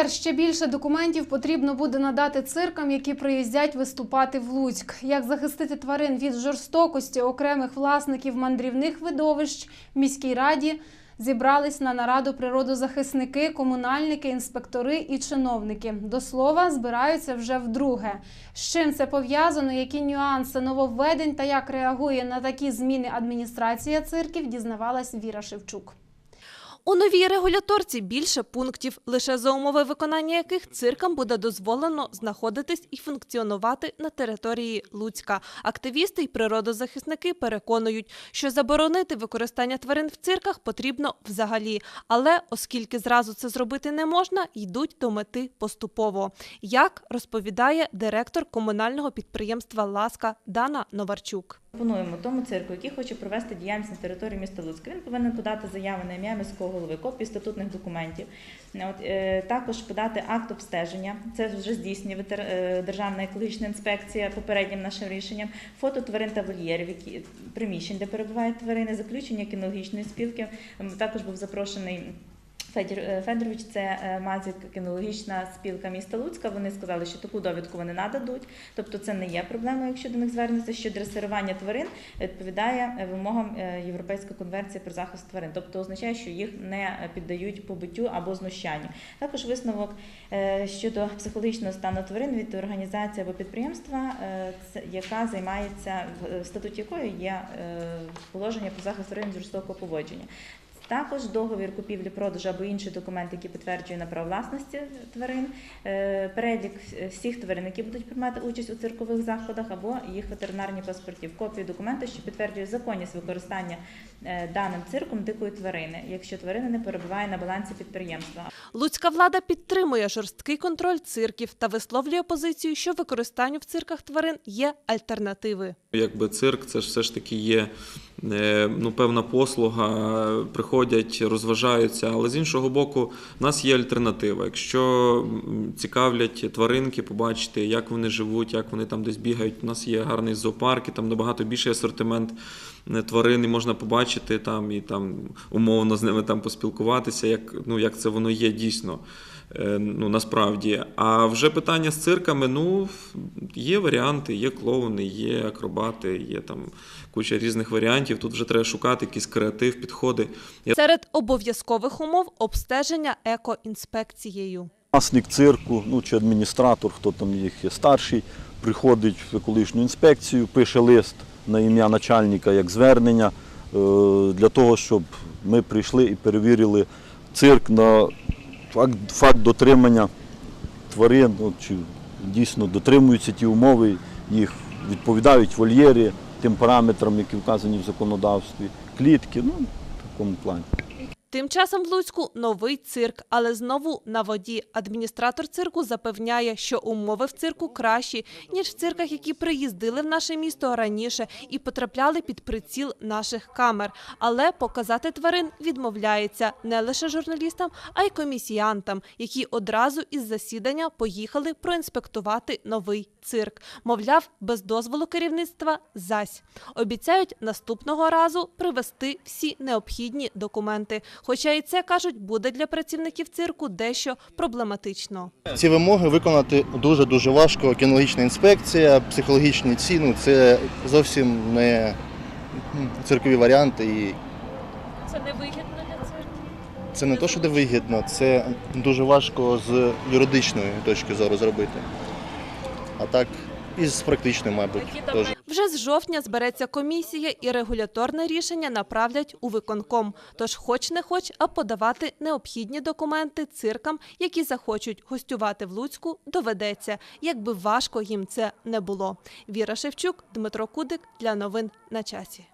Тепер ще більше документів потрібно буде надати циркам, які приїздять виступати в Луцьк. Як захистити тварин від жорстокості окремих власників мандрівних видовищ в міській раді зібрались на нараду природозахисники, комунальники, інспектори і чиновники. До слова, збираються вже вдруге. З чим це пов'язано, які нюанси нововведень та як реагує на такі зміни адміністрація цирків, дізнавалась Віра Шевчук. У новій регуляторці більше пунктів, лише за умови виконання яких циркам буде дозволено знаходитись і функціонувати на території Луцька. Активісти й природозахисники переконують, що заборонити використання тварин в цирках потрібно взагалі. Але оскільки зразу це зробити не можна, йдуть до мети поступово. Як розповідає директор комунального підприємства Ласка Дана Новарчук. Пропонуємо тому цирку, який хоче провести діяльність на території міста Луцька. Він повинен подати заяву на ім'я міського голови, копії статутних документів. От, е, також подати акт обстеження. Це вже здійснює ветер- е, Державна екологічна інспекція попереднім нашим рішенням. Фото тварин та вольєрів, які приміщень, де перебувають тварини, заключення кінологічної спілки. Також був запрошений. Федір е, Федорович, це е, кінологічна спілка міста Луцька. Вони сказали, що таку довідку вони нададуть. Тобто це не є проблемою, якщо до них звернеться, що дресирування тварин відповідає е, вимогам Європейської конвенції про захист тварин, тобто означає, що їх не піддають побиттю або знущанню. Також висновок щодо психологічного стану тварин від організації або підприємства, яка займається в статуті якої є положення про захист тварин від жорстокого поводження. Також договір купівлі-продажу або інший документ, який підтверджує на право власності тварин, е, перелік всіх тварин, які будуть приймати участь у циркових заходах, або їх ветеринарні паспортів, копію документу, що підтверджує законність використання е, даним цирком дикої тварини, якщо тварина не перебуває на балансі підприємства. Луцька влада підтримує жорсткий контроль цирків та висловлює позицію, що використанню в цирках тварин є альтернативи. Якби цирк, це ж все ж таки є ну, певна послуга, приходять, розважаються. Але з іншого боку, в нас є альтернатива. Якщо цікавлять тваринки, побачити, як вони живуть, як вони там десь бігають. У нас є гарний зоопарк, і там набагато більший асортимент е, тварин, можна побачити там і там умовно з ними там поспілкуватися, як, ну, як це воно є дійсно. Е, Ну, насправді. А вже питання з цирками, ну, є варіанти, є клоуни, є акробати, є там куча різних варіантів. Тут вже треба шукати якийсь креатив, підходи. Серед обов'язкових умов обстеження екоінспекцією. Власник цирку, ну чи адміністратор, хто там їх є старший, приходить в екологічну інспекцію, пише лист на ім'я начальника як звернення е, для того, щоб ми прийшли і перевірили цирк на факт, факт дотримання тварин, ну, чи дійсно дотримуються ті умови, їх відповідають вольєри тим параметрам, які вказані в законодавстві, клітки, ну в такому плані. Тим часом в Луцьку новий цирк, але знову на воді. Адміністратор цирку запевняє, що умови в цирку кращі, ніж в цирках, які приїздили в наше місто раніше і потрапляли під приціл наших камер. Але показати тварин відмовляється не лише журналістам, а й комісіянтам, які одразу із засідання поїхали проінспектувати новий цирк. Мовляв, без дозволу керівництва зась. Обіцяють наступного разу привезти всі необхідні документи. Хоча і це кажуть, буде для працівників цирку дещо проблематично. Ці вимоги виконати дуже дуже важко. Кінологічна інспекція, психологічні ціни це зовсім не циркові варіанти. І Це не вигідно для цирку. це не те, що де вигідно, це дуже важко з юридичної точки зору зробити. А так і з практичної, мабуть, теж. Вже з жовтня збереться комісія і регуляторне рішення направлять у виконком. Тож, хоч не хоч, а подавати необхідні документи циркам, які захочуть гостювати в Луцьку, доведеться, якби важко їм це не було. Віра Шевчук, Дмитро Кудик для новин на часі.